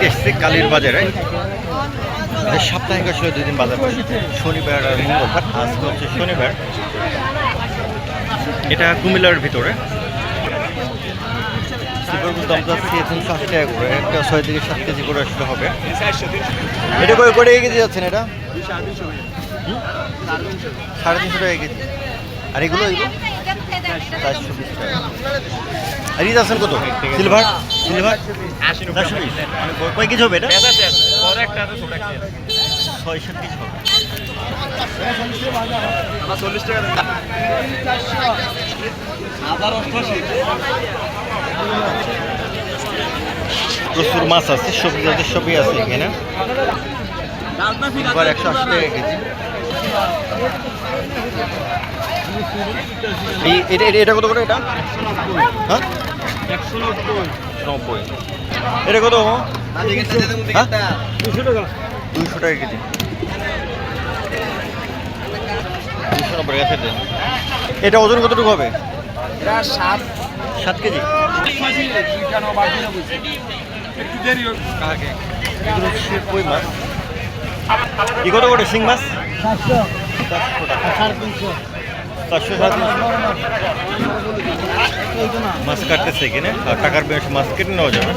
আজকে এসেছি কালীর বাজারে। এই সাপ্তাহিক আসলে দুই দিন বাজার বসে শনিবার আর মঙ্গলবার আজকে হচ্ছে শনিবার। এটা কুমিল্লার ভিতরে। সুপারগুলো দাম যাচ্ছে এখন ষাট টাকা করে। একটা ছয় থেকে সাত কেজি করে আসলে হবে। এটা করে করে কেজি যাচ্ছেন এটা? সাড়ে তিনশো টাকা কেজি। আর এগুলো এগুলো? চারশো বিশ টাকা। আর ইজ আছেন কত? সিলভার? সিলভার মানে কয়- কয় কেজি হবে এটা? হবে। প্রচুর মাছ আছে সবজি জাতের সবই আছে এখানে। এবার একশো আশি টাকা কেজি। এই এটা এটা- এটা কত করে এটা? হ্যাঁ? নব্বই। এটা কত হ্যাঁ? দুশো টাকা। কেজি। দুশো নব্বই এটা ওজন কতটুকু হবে? সাত। সাত কেজি? এগুলো হচ্ছে কই মাছ? কি কত করে? শিং মাছ? চারশো টাকা। সাড়ে তিনশো। চারশো সাড়ে তিনশো মাছ কাটতেছে এখানে। আর টাকার বেশ মাছ কেটে নেওয়া যাবে।